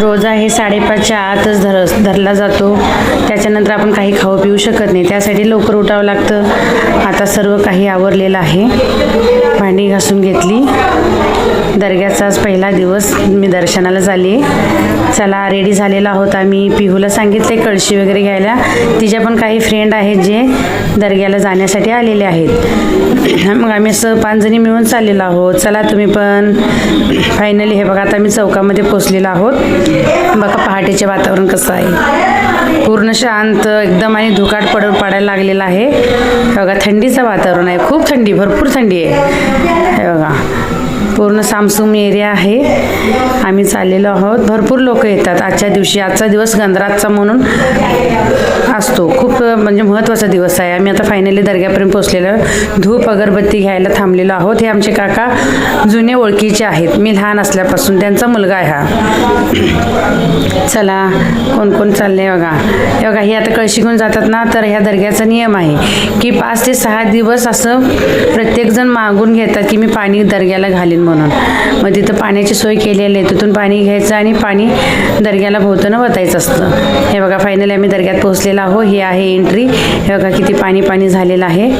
रोजा हे साडेपाचच्या आतच धर धरला जातो. त्याच्यानंतर आपण काही खाऊ पिऊ शकत नाही. त्यासाठी लवकर उठावं लागतं. आता सर्व काही आवरलेलं आहे. भांडी घासून घेतली. दर्ग्याचाच पहिला दिवस. मी दर्शनाला झाली चला रेडी झालेला आहोत आम्ही. पिहूला सांगितले कळशी वगैरे घ्यायला. तिच्या पण काही फ्रेंड आहेत जे दर्ग्याला जाण्यासाठी आलेले आहेत. मग आम्ही असं पाच जणी मिळून चाललेलो आहोत. चला तुम्ही पण फायनली हे बघा आता आम्ही चौकामध्ये पोचलेलो आहोत. बघा पहाटेचे वातावरण कसं आहे. पूर्ण शांत एकदम आणि धुकाट पड पडायला लागलेला आहे. बघा थंडीचं वातावरण आहे. खूप थंडी भरपूर थंडी आहे. हे बघा. पूर्ण सामसूम एरिया आहे. आम्ही चाललेलो आहोत. भरपूर लोक येतात. आजच्या दिवशी आजचा दिवस गंधराजचा म्हणून असतो. खूप म्हणजे महत्त्वाचा दिवस आहे. आम्ही आता फायनली दर्ग्यापर्यंत पोचलेलो धूप अगरबत्ती घ्यायला थांबलेलो आहोत. हे आमचे काका जुने ओळखीचे आहेत. मी लहान असल्यापासून त्यांचा मुलगा आहे हा. चला कोण कोण चालले बघा. हे बघा हे आता कळशी घेऊन जातात ना तर ह्या दर्ग्याचा नियम आहे की पाच ते सहा दिवस असं प्रत्येकजण मागून घेतात की मी पाणी दर्ग्याला घालीन. म्हणून. मग तिथं पाण्याची सोय केलेली आहे. तिथून पाणी घ्यायचं आणि पाणी दर्ग्याला भोवतानं वतायचं असतं. हे बघा फायनली आम्ही दर्ग्यात पोहोचलेलो आहो ही आहे एंट्री हे बघा किती पाणी पाणी झालेलं आहे.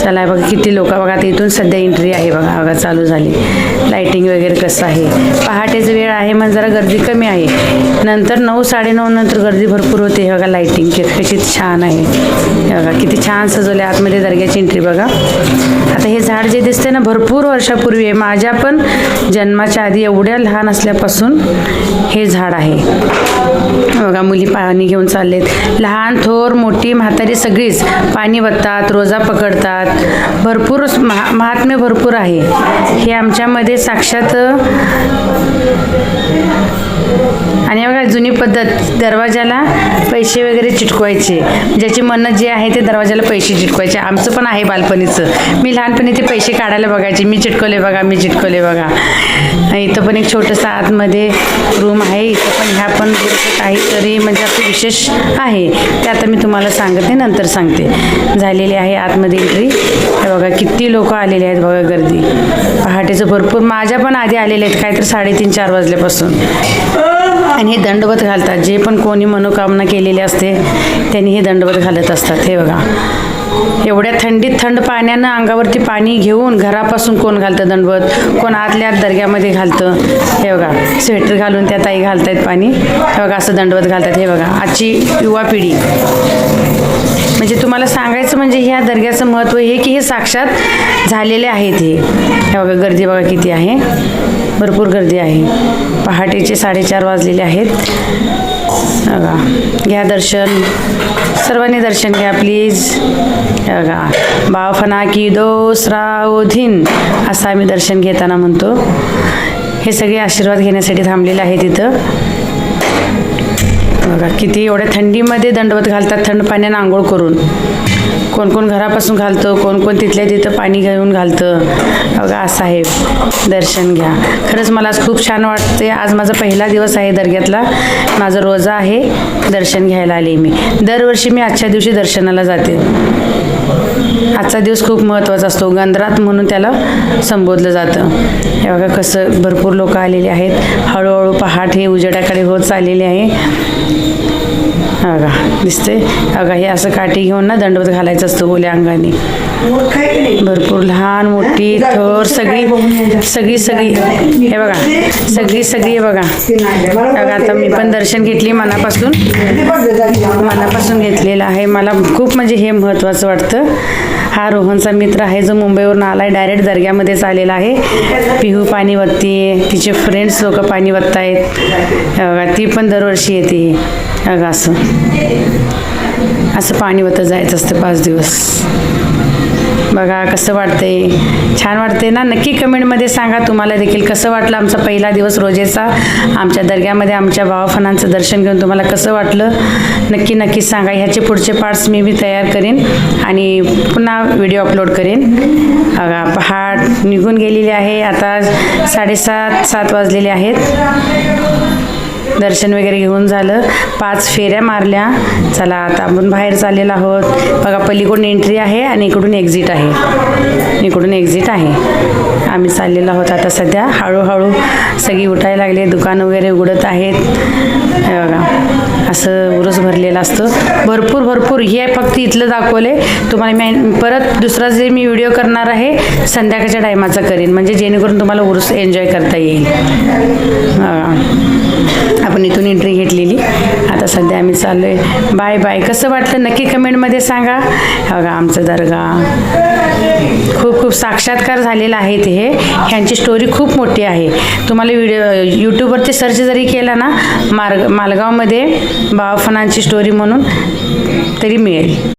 चला बघा किती लोक बघा आता इथून सध्या एंट्री आहे बघा बघा चालू झाली. लाईटिंग वगैरे कसं आहे? पहाटेचं वेळ आहे म्हणजे जरा गर्दी कमी आहे. नंतर नऊ साडेनऊ नंतर गर्दी भरपूर होते हे बघा लाईटिंग कशी छान आहे. हे बघा किती छान सजवले आतमध्ये दर्ग्याची एंट्री बघा. आता हे झाड जे दिसते ना भरपूर वर्षापूर्वी आहे. माझ्या पण जन्माच्या आधी एवढ्या लहान असल्यापासून हे झाड आहे. बघा मुली पाणी घेऊन चाललेत. लहान थोर मोठी म्हातारी सगळीच पाणी बघतात रोजा पकडतात. भरपूर महा महात्म्य भरपूर आहे. हे आमच्यामध्ये साक्षात आणि बघा जुनी पद्धत. दरवाजाला पैसे वगैरे चिटकवायचे. ज्याची मन्नत जे आहे ते दरवाजाला पैसे चिटकवायचे. आमचं पण आहे बालपणीचं. मी लहानपणी ते पैसे काढायला बघायचे. मी चिटकवले बघा मी चिटकवले बघा. इथं पण एक छोटंसं आतमध्ये रूम आहे. इथं पण ह्या पण काहीतरी म्हणजे असं विशेष आहे. ते आता मी तुम्हाला सांगत नाही नंतर सांगते. झालेली आहे आतमध्ये एंट्री हे बघा किती लोक आलेले आहेत बघा गर्दी. पहाटेचं भरपूर. माझ्या पण आधी आलेले आहेत. काहीतरी साडेतीन चार वाजल्यापासून. आणि हे दंडवत घालतात. जे पण कोणी मनोकामना केलेली असते त्यांनी हे दंडवत घालत असतात. हे बघा. एवढ्या थंडीत थंड पाण्यानं अंगावरती पाणी घेऊन घरापासून कोण घालतं दंडवत? कोण आतल्या आत दर्ग्यामध्ये घालतं? हे बघा. स्वेटर घालून त्या ताई घालतायत पाणी. हे बघा असं दंडवत घालतात. हे बघा. आजची युवा पिढी. म्हणजे तुम्हाला सांगायचं म्हणजे ह्या दर्ग्याचं महत्त्व हे की हे साक्षात झालेले आहेत हे. बघा गर्दी बघा किती आहे. भरपूर गर्दी आहे. पहाटेचे साडेचार वाजलेले आहेत. बघा घ्या दर्शन. सर्वांनी दर्शन घ्या प्लीज बघा बाफना की दोसराओधीन असं आम्ही दर्शन घेताना म्हणतो. हे सगळे आशीर्वाद घेण्यासाठी थांबलेले आहेत इथं. बघा किती एवढ्या थंडीमध्ये दंडवत घालतात थंड पाण्यानं आंघोळ करून. कोण कोण घरापासून घालतं कोण कोण तिथल्या तिथं पाणी घेऊन घालतं. बघा असं आहे. दर्शन घ्या. खरंच मला आज खूप छान वाटते आज माझा पहिला दिवस आहे दर्ग्यातला. माझा रोजा आहे दर्शन घ्यायला आले मी. दरवर्षी मी आजच्या दिवशी दर्शनाला जाते. आजचा दिवस खूप महत्त्वाचा असतो. गंधरात म्हणून त्याला संबोधलं जातं. हे बघा कसं भरपूर लोक आलेले आहेत. हळूहळू पहाट हे उजेडाकडे होत चाललेले आहे. हा बघा दिसते अगा हे असं काठी घेऊन ना दंडवत घालायचं असतं ओल्या अंगाने. भरपूर लहान मोठी थोर सगळी सगळी सगळी. हे बघा सगळी सगळी बघा. अगं आता मी पण दर्शन घेतली मनापासून. मनापासून घेतलेलं आहे. मला खूप म्हणजे हे महत्त्वाचं वाटतं. हा रोहनचा मित्र आहे जो मुंबईवरून आला आहे डायरेक्ट दर्ग्यामध्येच आलेला आहे. पिहू पाणी वत्ती तिचे फ्रेंड्स लोक पाणी वत्त आहेत ती पण दरवर्षी येते. अगं असं. असं पाणी होतं जायचं असतं पाच दिवस. बघा कसं वाटतंय? छान वाटते ना? नक्की कमेंटमध्ये सांगा. तुम्हाला देखील कसं वाटलं आमचा पहिला दिवस रोजेचा? आमच्या दर्ग्यामध्ये आमच्या बाबाफणांचं दर्शन घेऊन तुम्हाला कसं वाटलं? नक्की नक्की सांगा. ह्याचे पुढचे पार्ट्स मी बी तयार करेन आणि पुन्हा व्हिडिओ अपलोड करेन. बघा पहाट निघून गेलेली आहे. आता साडेसात सात वाजलेले आहेत. दर्शन वगैरे घेऊन झालं. पाच फेऱ्या मारल्या. चला आता आपण बाहेर चाललेलो आहोत. बघा पलीकडून एंट्री आहे आणि इकडून एक्झिट आहे. इकडून एक्झिट आहे. आम्ही चाललेलो आहोत आता सध्या. हळूहळू सगळी उठायला लागले. दुकान वगैरे उघडत आहेत. हे बघा असं उरस भरलेलं असतं. भरपूर भरपूर. हे फक्त इथलं दाखवले तुम्हाला मी परत दुसरा जे मी व्हिडिओ करणार आहे संध्याकाळच्या टायमाचा करीन. म्हणजे जेणेकरून तुम्हाला उरस एन्जॉय करता येईल. आम्ही चाललो आहे बाय बाय. कसं वाटलं नक्की कमेंटमध्ये सांगा. अगं बघा आमचं दर्गा. खूप खूप साक्षात्कार झालेला आहे ते हे ह्यांची स्टोरी खूप मोठी आहे. तुम्हाला व्हिडिओ यूट्यूबवरती सर्च जरी केला ना मार्ग मालगावमध्ये बाबाफणांची स्टोरी म्हणून तरी मिळेल.